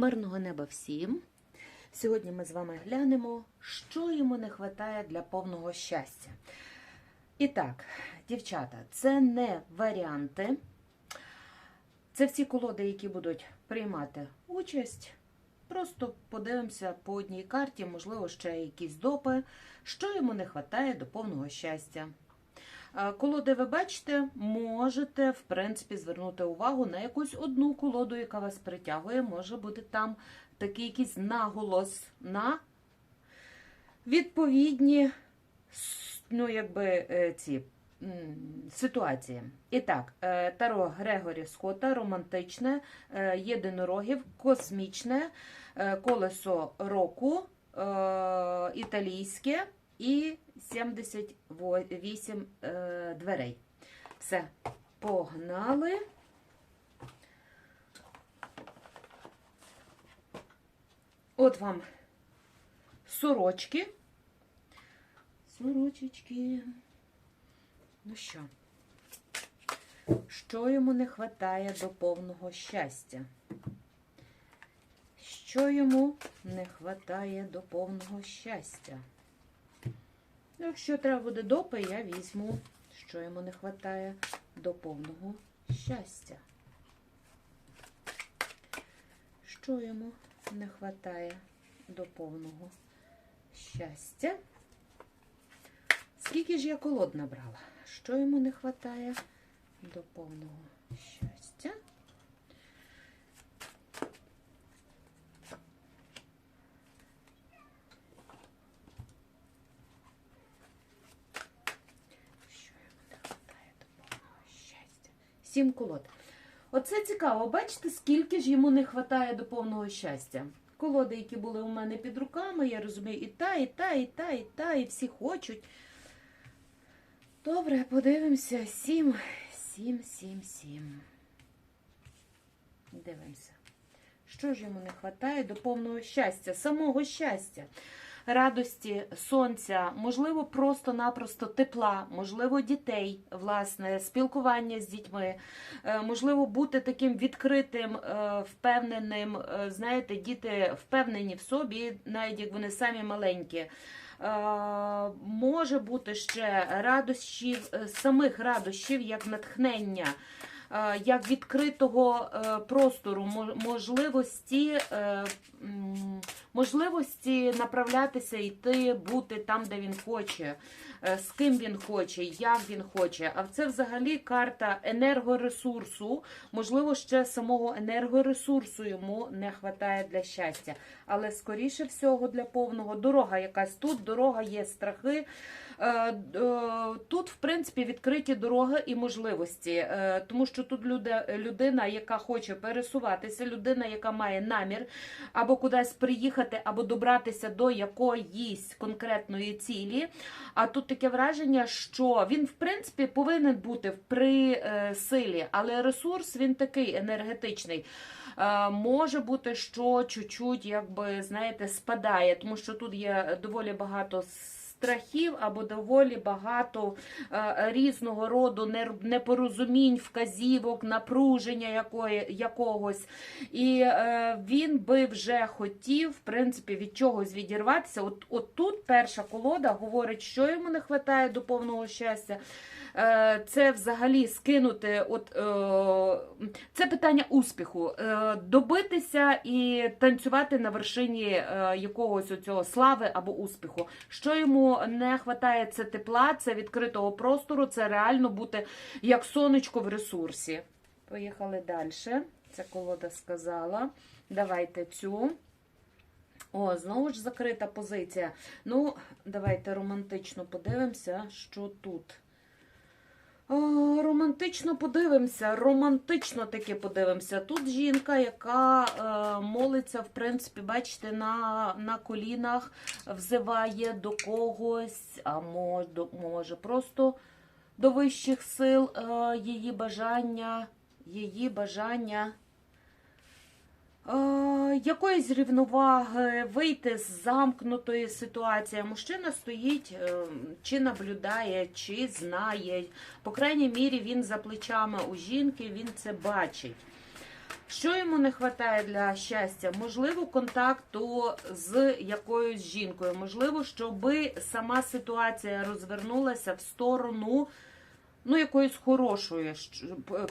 Мирного неба всім! Сьогодні ми з вами глянемо, що йому не вистачає для повного щастя. І так, дівчата, це не варіанти. Це всі колоди, які будуть приймати участь. Просто подивимося по одній карті, можливо, ще якісь допи, що йому не вистачає до повного щастя. Е, Колоди ви бачите, можете, в принципі, звернути увагу на якусь одну колоду, яка вас притягує. Може бути там такий якийсь наголос на відповідні ну, якби, е, ці ситуації. І так, е, Таро Грегорі Скотта, романтичне, єдинорогів, космічне, колесо року, італійське і 78 е, дверей. Все, погнали. От вам сорочки. Сорочечки. Ну що? Що йому не вистачає до повного щастя? Що йому не вистачає до повного щастя? Ну, Якщо треба буде допи, я візьму, що йому не вистачає до повного щастя. Що йому не вистачає до повного щастя? Скільки ж я колод набрала? Що йому не вистачає до повного щастя? Що йому не вистачає до повного щастя? Сім колод. Оце цікаво. Бачите, скільки ж йому не вистачає до повного щастя? Колоди, які були у мене під руками, я розумію, і та, і та, і та, і та, і всі хочуть. Добре, подивимося. Сім, сім, сім, сім. Дивимося. Що ж йому не вистачає до повного щастя, самого щастя, радості, сонця, можливо, просто-напросто тепла, можливо, дітей, власне, спілкування з дітьми, е, можливо, бути таким відкритим, е, впевненим. Е, Знаєте, діти впевнені в собі, навіть як вони самі маленькі. Може бути ще радощів, самих радощів, як натхнення, як відкритого е, простору, мо- можливості, е, можливості направлятися, йти, бути там, де він хоче, е, з ким він хоче, як він хоче. А це взагалі карта енергоресурсу. Можливо, ще самого енергоресурсу йому не вистачає для щастя. Але скоріше всього для повного дорога якась тут, дорога є страхи. Е, е, Тут, в принципі, відкриті дороги і можливості, Е, тому що тут людина, яка хоче пересуватися, людина, яка має намір або кудись приїхати, або добратися до якоїсь конкретної цілі. А тут таке враження, що він, в принципі, повинен бути при силі, але ресурс він такий енергетичний. Може бути, що чуть-чуть, якби знаєте, спадає, тому що тут є доволі багато страхів або доволі багато е, різного роду непорозумінь, вказівок, напруження якогось. І е, він би вже хотів, в принципі, від чогось відірватися. От, от тут перша колода говорить, що йому не вистачає до повного щастя. Е, Це взагалі скинути, от е, це питання успіху, Е, добитися і танцювати на вершині якогось оцього слави або успіху. Що йому не вистачає, це тепла, це відкритого простору, це реально бути як сонечко в ресурсі. Поїхали далі. Це колода сказала. Давайте цю. О, знову ж закрита позиція. Ну, давайте романтично подивимося, що тут. О, романтично подивимося, романтично таки подивимося. Тут жінка, яка е, молиться, в принципі, бачите, на, на колінах, взиває до когось, а може, до, може просто до вищих сил е, її бажання, її бажання е, якоїсь рівноваги, вийти з замкнутої ситуації. Мужчина стоїть, е, чи наблюдає, чи знає. По крайній мірі, він за плечами у жінки, він це бачить. Що йому не вистачає для щастя? Можливо, контакту з якоюсь жінкою. Можливо, щоб сама ситуація розвернулася в сторону ну, якоїсь хорошої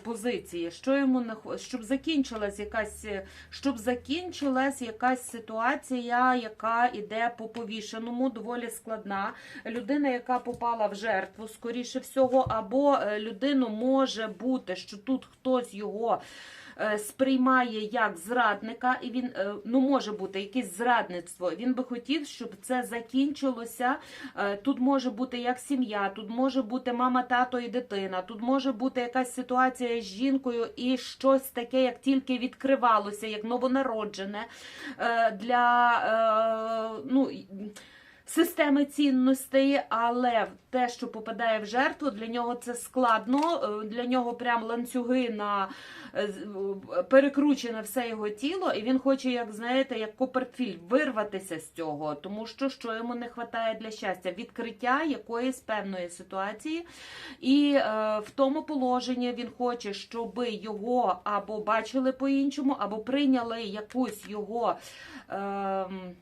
позиції. Що йому не щоб закінчилась якась, е, щоб закінчилась якась ситуація, яка іде по повішеному, доволі складна. Людина, яка попала в жертву, скоріше всього, або е, людину може бути, що тут хтось його сприймає як зрадника, і він е, ну може бути якесь зрадництво. Він би хотів, щоб це закінчилося. Е, Тут може бути як сім'я, тут може бути мама, тато і дитина. Тут може бути якась ситуація з жінкою і щось таке, як тільки відкривалося, як новонароджене е, для е, ну. Системи цінностей, але те, що попадає в жертву, для нього це складно. е, Для нього прям ланцюги на е, е, перекручене все його тіло, і він хоче, як знаєте, як Копертфіль, вирватися з цього, тому що що йому не вистачає для щастя, відкриття якоїсь певної ситуації, і е, в тому положенні він хоче, щоб його або бачили по-іншому, або прийняли якусь його. ем,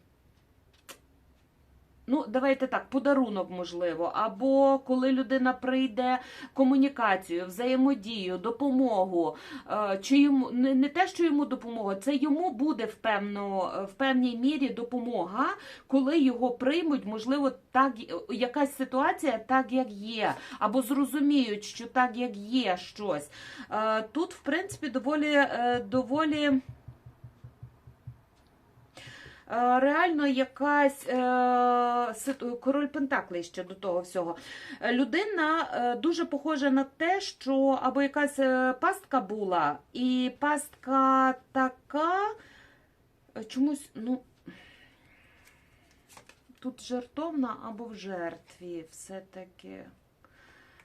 Ну, давайте так, подарунок можливо, або коли людина прийде комунікацію, взаємодію, допомогу, е, чи йому не, не те, що йому допомога, це йому буде в, певно, в певній мірі допомога, коли його приймуть, можливо, так якась ситуація, так як є, або зрозуміють, що так як є щось. Е, Тут, в принципі, доволі е, доволі. Е, Реально якась е, король Пентаклей ще до того всього. Людина е, дуже похожа на те, що або якась пастка була, і пастка така чомусь, ну. Тут жертовна або в жертві все-таки.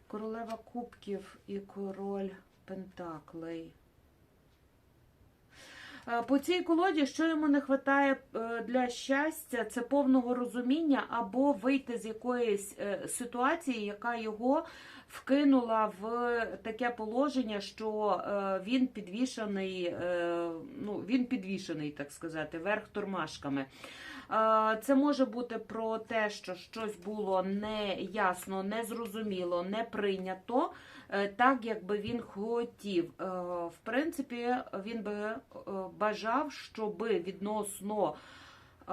Королева кубків і король Пентаклей. Е, По цій колоді, що йому не вистачає для щастя, це повного розуміння або вийти з якоїсь е, ситуації, яка його вкинула в таке положення, що е, він підвішений, е, ну, він підвішений, так сказати, верх тормашками. Е, Це може бути про те, що щось було неясно, незрозуміло, не прийнято е, так, як би він хотів. Е, В принципі, він би е, бажав, щоб відносно е,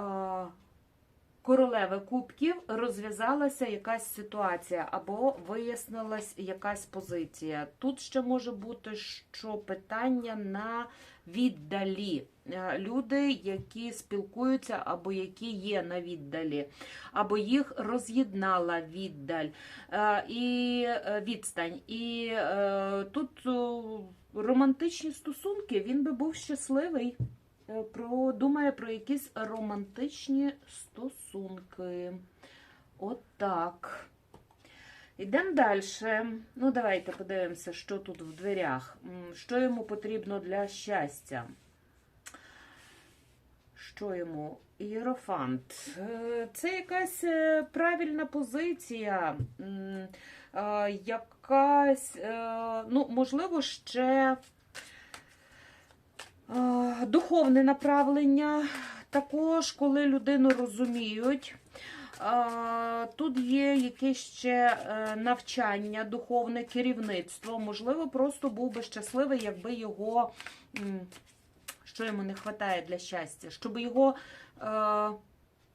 королеви кубків розв'язалася якась ситуація або вияснилась якась позиція. Тут ще може бути що питання на віддалі. Е, Люди, які спілкуються, або які є на віддалі, або їх роз'єднала віддаль е, і е, відстань. І тут романтичні стосунки, він би був щасливий. Е, Про, думає про якісь романтичні стосунки. От так. Йдемо далі. Ну, давайте подивимося, що тут в дверях. Що йому потрібно для щастя? Що йому? Єрофант. Е, Це якась е, правильна позиція. Якась, ну, можливо, ще духовне направлення. Також, коли людину розуміють. Е, Тут є якесь ще е, навчання, духовне керівництво. Можливо, просто був би щасливий, якби його, що йому не вистачає для щастя, щоб його е,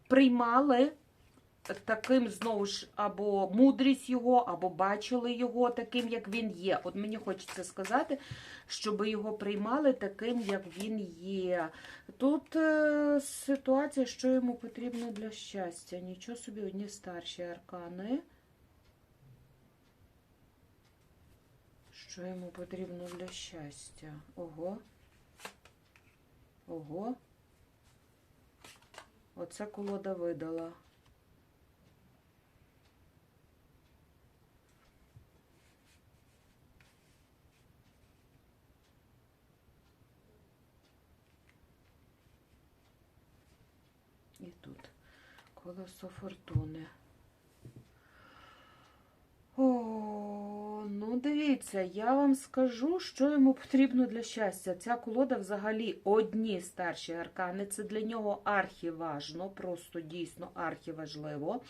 приймали таким знову ж або мудрість його, або бачили його таким, як він є. От мені хочеться сказати, щоб його приймали таким, як він є. Тут е, ситуація, що йому потрібно для щастя. Нічого собі, одні старші аркани. Що йому потрібно для щастя? Ого. Ого. Оце колода видала. І тут колесо фортуни. О, ну дивіться. я вам скажу, що йому потрібно для щастя. Ця колода взагалі одні старші аркани. Це для нього архіважно, просто дійсно архіважливо.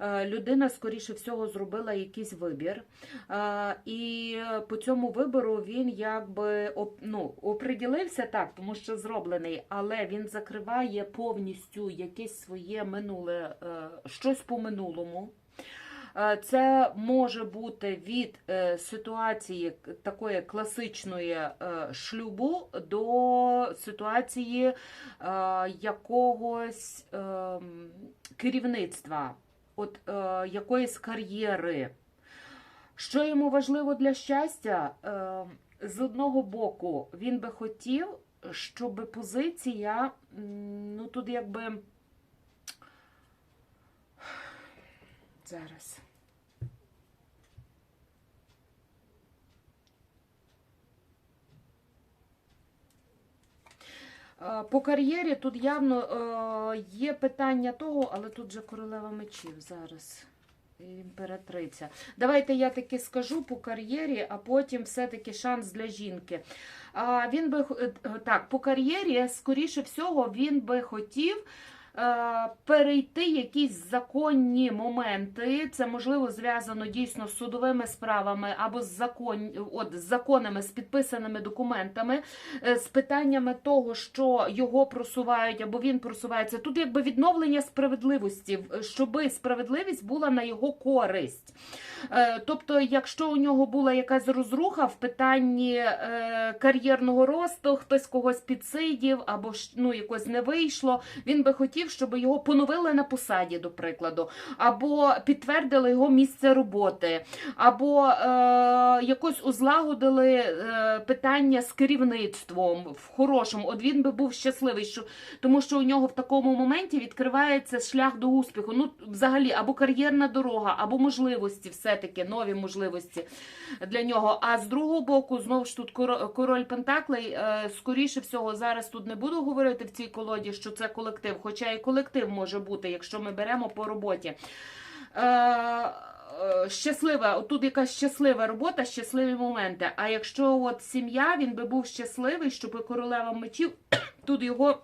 Е, Людина, скоріше всього, зробила якийсь вибір. Е, І по цьому вибору він якби ну, оприділився так, тому що зроблений, але він закриває повністю якесь своє минуле, е, щось по минулому. Е, Це може бути від е, ситуації такої класичної е, шлюбу до ситуації якогось ем, керівництва, от якоїсь кар'єри. Що йому важливо для щастя? З одного боку, він би хотів, щоб позиція, ну тут якби. Зараз. Е, По кар'єрі тут явно е, є питання того, але тут же королева мечів зараз. Імператриця. Давайте я таки скажу по кар'єрі, а потім все-таки шанс для жінки. А, він би е, так, по кар'єрі, скоріше всього, він би хотів. Е, Перейти якісь законні моменти, це можливо зв'язано дійсно з судовими справами або з закон, от, з законами, з підписаними документами, е, з питаннями того, що його просувають або він просувається. Тут якби відновлення справедливості, щоби справедливість була на його користь. Е, Тобто, якщо у нього була якась розруха в питанні кар'єрного росту, хтось когось підсидів або ну, якось не вийшло, він би хотів, щоб його поновили на посаді, до прикладу, або підтвердили його місце роботи, або е, якось узлагодили е, питання з керівництвом в хорошому. От він би був щасливий, що, тому що у нього в такому моменті відкривається шлях до успіху. Ну, взагалі, або кар'єрна дорога, або можливості, все-таки нові можливості для нього. А з другого боку, знову ж тут король Пентаклей, е, скоріше всього, зараз тут не буду говорити в цій колоді, що це колектив, хоча і колектив може бути, якщо ми беремо по роботі. Е, е, Щаслива, отут якась щаслива робота, щасливі моменти. А якщо от сім'я, він би був щасливий, щоб королева мечів тут його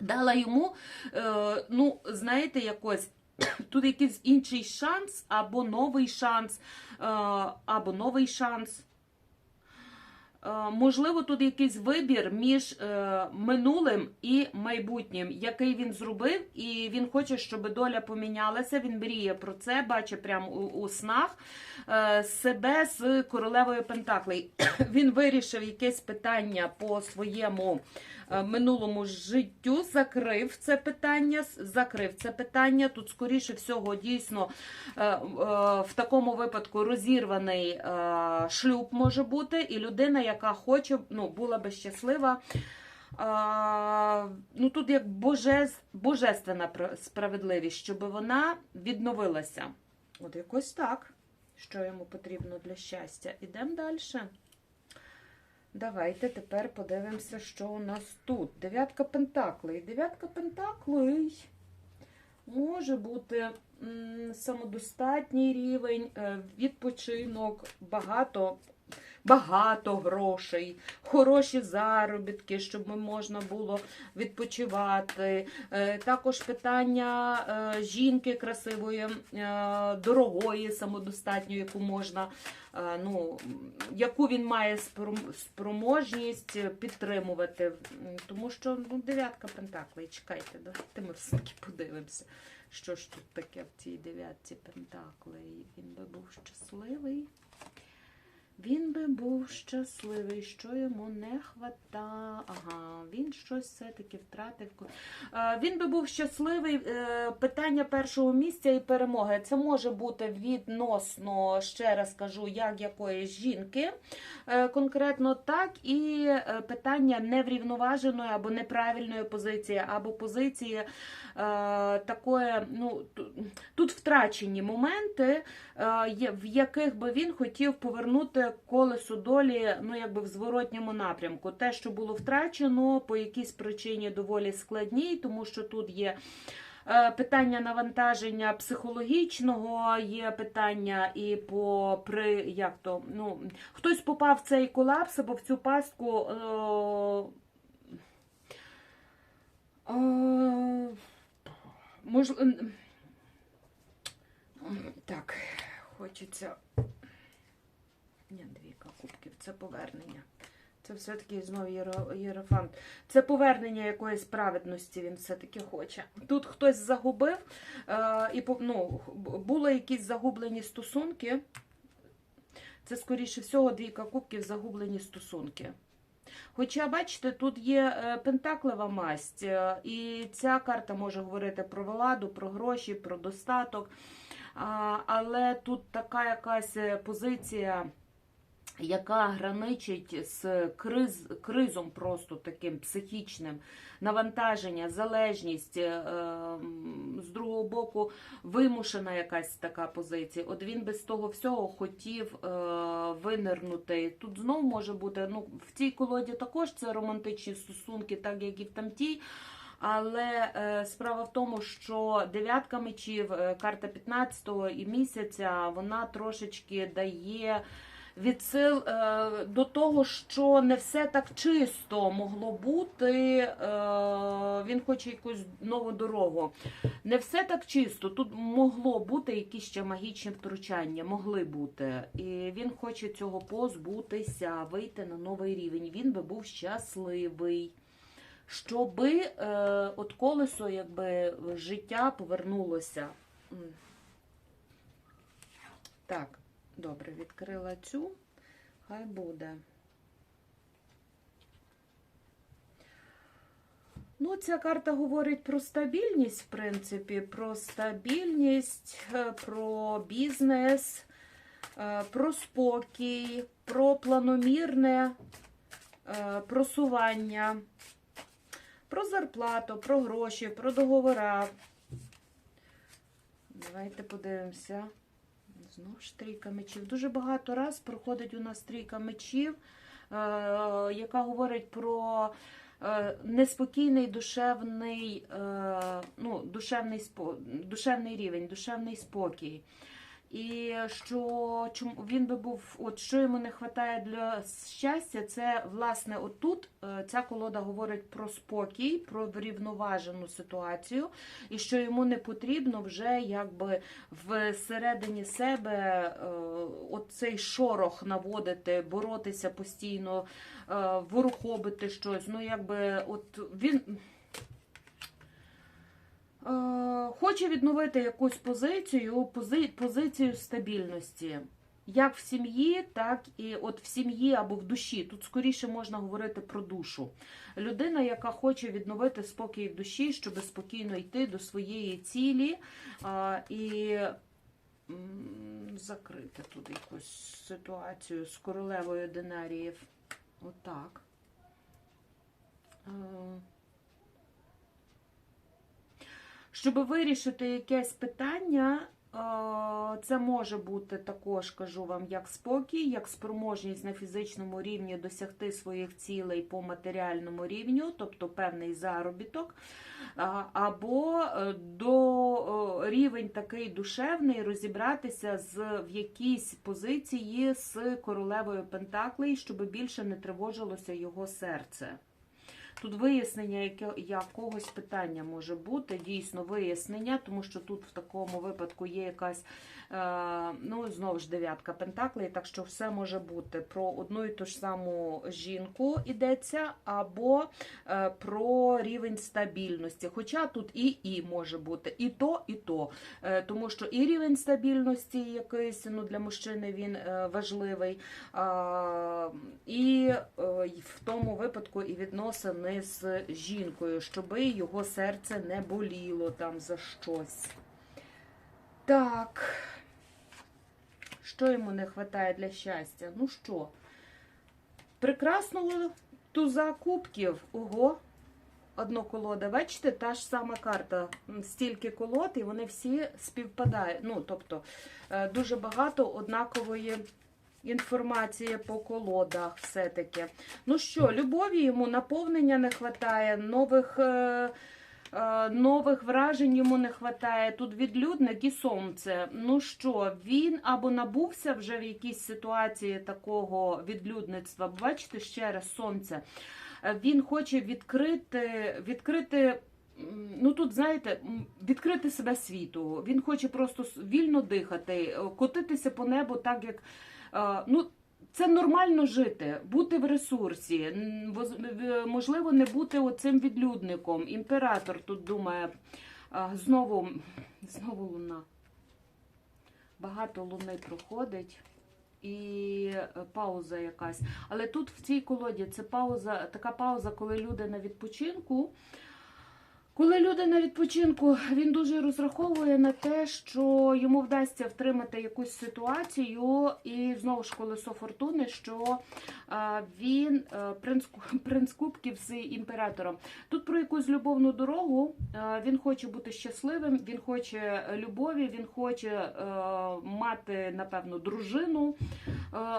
дала йому, е, ну, знаєте, якось. Тут якийсь інший шанс, або новий шанс, е, або новий шанс. Е, Можливо, тут якийсь вибір між е, минулим і майбутнім, який він зробив, і він хоче, щоб доля помінялася. Він мріє про це, бачить прямо у, снах е, себе з королевою Пентаклей. Він вирішив якесь питання по своєму минулому життю, закрив це питання, закрив це питання. Тут, скоріше всього, дійсно е, е, в такому випадку розірваний е, шлюб може бути, і людина, яка хоче, ну, була би щаслива. А, ну тут як божес, божественна пр- справедливість, щоб вона відновилася. От якось так, що йому потрібно для щастя. Ідемо далі. Давайте тепер подивимося, що у нас тут. Дев'ятка пентаклей. Дев'ятка пентаклей може бути самодостатній рівень, е, відпочинок, багато. Багато грошей, хороші заробітки, щоб можна було відпочивати. Е, Також питання е, жінки красивої, дорогої, самодостатньої, яку можна, ну, яку він має спроможність підтримувати. Тому що ну, дев'ятка пентаклей, чекайте, давайте ми все-таки подивимося. Що ж тут таке в цій дев'ятці пентаклей? Він би був щасливий. Він би був щасливий, що йому не хвата. Ага, він щось все-таки втратив. Е, Він би був щасливий. е, Питання першого місця і перемоги. Це може бути відносно, ще раз кажу, як якоїсь жінки е, конкретно, так і питання неврівноваженої або неправильної позиції, або позиції такої, ну, тут втрачені моменти, в яких би він хотів повернути колесо долі ну, якби в зворотньому напрямку. Те, що було втрачено по якійсь причині доволі складній, тому що тут є е, питання навантаження психологічного, є питання і по при як то, ну, хтось попав в цей колапс або в цю пастку. Е, е, мож, так, хочеться. Ні, двійка кубків, це повернення. Це все-таки знову єрофант. Це повернення якоїсь праведності він все-таки хоче. Тут хтось загубив, е, і ну, були якісь загублені стосунки. Це, скоріше всього, двійка кубків загублені стосунки. Хоча, бачите, тут є е, пентаклева масть, е, і ця карта може говорити про владу, про гроші, про достаток. Але тут така якась позиція, яка граничить з криз, кризом просто таким психічним, навантаження, залежність, е, з другого боку, вимушена якась така позиція. От він без того всього хотів е, винирнути. Тут знову може бути, ну, в цій колоді також це романтичні стосунки, так як і в тамтій. Але е, справа в тому, що дев'ятка мечів, карта 15-го і місяця, вона трошечки дає відсил е, до того, що не все так чисто могло бути. Е, він хоче якусь нову дорогу. Не все так чисто. Тут могло бути якісь ще магічні втручання, могли бути. І він хоче цього позбутися, вийти на новий рівень. Він би був щасливий. Щоби е, от колесо, якби життя повернулося. Так, добре, відкрила цю. Хай буде. Ну, ця карта говорить про стабільність, в принципі, про стабільність, е, про бізнес, е, про спокій, про планомірне е, просування, про зарплату, про гроші, про договора. Давайте подивимося. Знову ж трійка мечів. Дуже багато раз проходить у нас трійка мечів, е, яка говорить про е, неспокійний душевний, е, ну, душевний, душевний рівень, душевний спокій. І що чому він би був, от що йому не вистачає для щастя, це власне отут е, ця колода говорить про спокій, про врівноважену ситуацію, і що йому не потрібно вже якби всередині себе е, оцей шорох наводити, боротися постійно, е, ворухобити щось. Ну, якби от він. Е, Хоче відновити якусь позицію, пози, позицію стабільності. Як в сім'ї, так і от в сім'ї або в душі. Тут скоріше можна говорити про душу. Людина, яка хоче відновити спокій в душі, щоб спокійно йти до своєї цілі а, і закрити тут якусь ситуацію з королевою Динаріїв. Отак. Е, Щоб вирішити якесь питання, е, це може бути також, кажу вам, як спокій, як спроможність на фізичному рівні досягти своїх цілей по матеріальному рівню, тобто певний заробіток, або е, до рівень такий душевний розібратися з в якійсь позиції з королевою Пентаклей, щоб більше не тривожилося його серце. Тут вияснення яке- якогось питання може бути, дійсно вияснення, тому що тут в такому випадку є якась, е, ну, знову ж дев'ятка пентаклей, так що все може бути про одну і ту ж саму жінку йдеться, або е, про рівень стабільності. Хоча тут і і може бути, і то, і то. Е, тому що і рівень стабільності якийсь ну, для мужчини він е, важливий, а, і е, в тому випадку і відносини з жінкою, щоби його серце не боліло там за щось. Так. Що йому не вистачає для щастя? Ну що? Прекрасного туза кубків. Ого. Одно колода. Бачите, та ж сама карта. Стільки колод, і вони всі співпадають. Ну, тобто, е, дуже багато однакової інформації по колодах все-таки. Ну що, любові йому наповнення не вистачає, нових. е, Е, Нових вражень йому не вистачає. Тут відлюдник і сонце. Ну що, він або набувся вже в якійсь ситуації такого відлюдництва. Бачите, ще раз сонце. Е, Він хоче відкрити, відкрити. Ну тут, знаєте, відкрити себе світу. Він хоче просто вільно дихати, е, котитися по небу так, як ну, це нормально жити, бути в ресурсі. Можливо, не бути оцим відлюдником. Імператор тут думає, знову, знову луна. Багато луни проходить. І е, пауза якась. Але тут в цій колоді це пауза, така пауза, коли люди на відпочинку. Коли люди на відпочинку, він дуже розраховує на те, що йому вдасться втримати якусь ситуацію, і знову ж колесо фортуни, що він е, принц, принц Кубків з імператором. Тут про якусь любовну дорогу. е, Він хоче бути щасливим, він хоче любові, він хоче е, мати, напевно, дружину.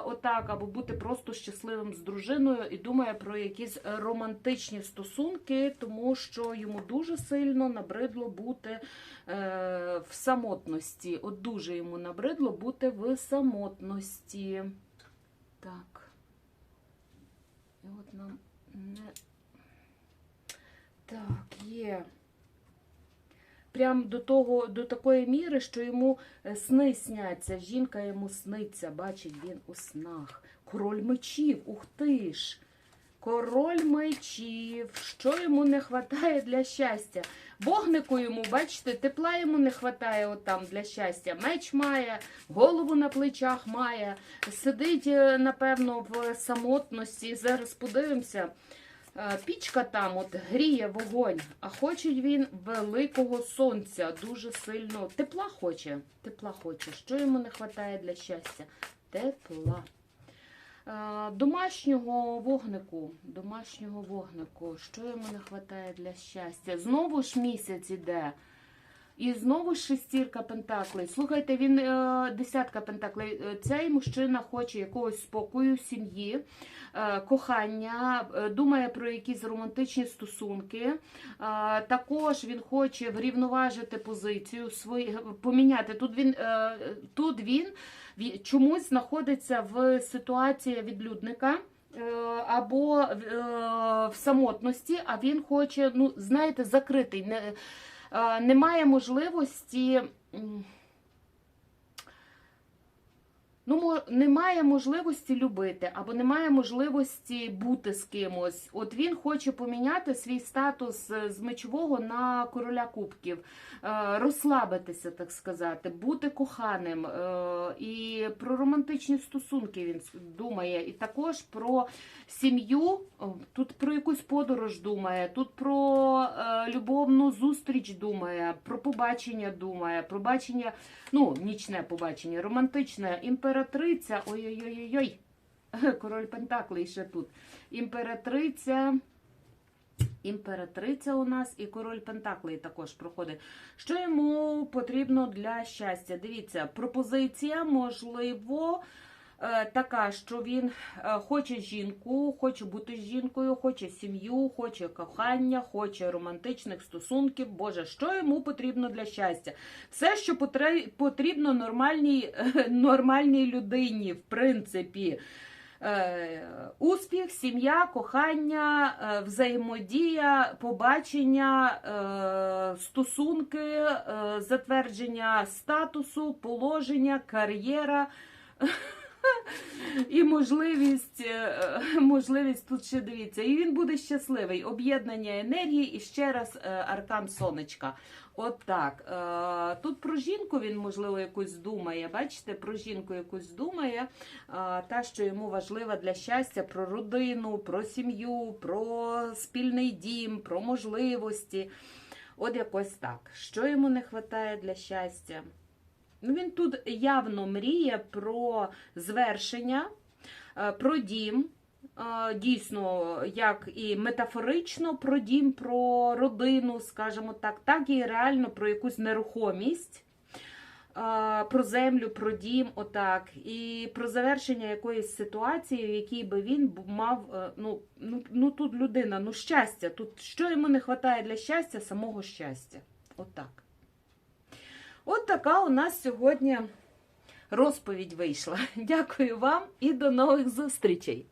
Отак, або бути просто щасливим з дружиною і думає про якісь романтичні стосунки, тому що йому дуже сильно набридло бути в самотності. От дуже йому набридло бути в самотності. Так. І от нам не. Так, є. Прям до того, до такої міри, що йому е, сни сняться. Жінка йому сниться, бачить він у снах. Король мечів, ух ти ж. Король мечів. Що йому не вистачає для щастя? Вогнику йому, бачите, тепла йому не вистачає отам для щастя. Меч має, голову на плечах має, сидить, е, напевно, в самотності. Зараз подивимося. Е, Пічка там от гріє вогонь, а хоче він великого сонця, дуже сильно. Тепла хоче. Тепла хоче. Що йому не вистачає для щастя? Тепла. Е, Домашнього вогнику, домашнього вогнику, що йому не вистачає для щастя? Знову ж місяць іде. І знову шестірка пентаклей. Слухайте, він е, десятка пентаклей. Е, Цей мужчина хоче якогось спокою, сім'ї, е, кохання, е, думає про якісь романтичні стосунки. Е, також він хоче врівноважити позицію, свої, поміняти. Тут він, е, тут він ві- чомусь знаходиться в ситуації відлюдника. е, Або е, в самотності, а він хоче, ну, знаєте, закритий. Е, немає можливості. Ну, немає можливості любити, або немає можливості бути з кимось. От він хоче поміняти свій статус е, з мечового на короля кубків, е, розслабитися, так сказати, бути коханим. Е, І про романтичні стосунки він думає, і також про сім'ю, тут про якусь подорож думає, тут про любовну зустріч думає, про побачення думає, про бачення, ну, нічне побачення, романтичне, імператриця, ой-ой-ой-ой, король Пентаклей ще тут. Імператриця. Імператриця у нас і король Пентаклей також проходить. Що йому потрібно для щастя? Дивіться, пропозиція, можливо, така, що він е, хоче жінку, хоче бути з жінкою, хоче сім'ю, хоче кохання, хоче романтичних стосунків. Боже, що йому потрібно для щастя? Все, що потрібно нормальній, нормальній людині, в принципі. Е, Успіх, сім'я, кохання, е, взаємодія, побачення, е, стосунки, е, затвердження статусу, положення, кар'єра. І можливість, е, можливість тут ще дивіться. І він буде щасливий. Об'єднання енергії і ще раз е, аркан сонечка. От так. Е, Тут про жінку він, можливо, якусь думає. Бачите, про жінку якусь думає. Та, що йому важлива для щастя, про родину, про сім'ю, про спільний дім, про можливості. От якось так. Що йому не вистачає для щастя? Ну, Він тут явно мріє про звершення, е, про дім. Е, дійсно, як і метафорично про дім, про родину, скажімо так, так і реально про якусь нерухомість, е, про землю, про дім, отак, і про завершення якоїсь ситуації, в якій би він мав. Ну, ну, ну тут людина, ну щастя, тут що йому не вистачає для щастя, самого щастя. Отак. От така у нас сьогодні розповідь вийшла. Дякую вам і до нових зустрічей!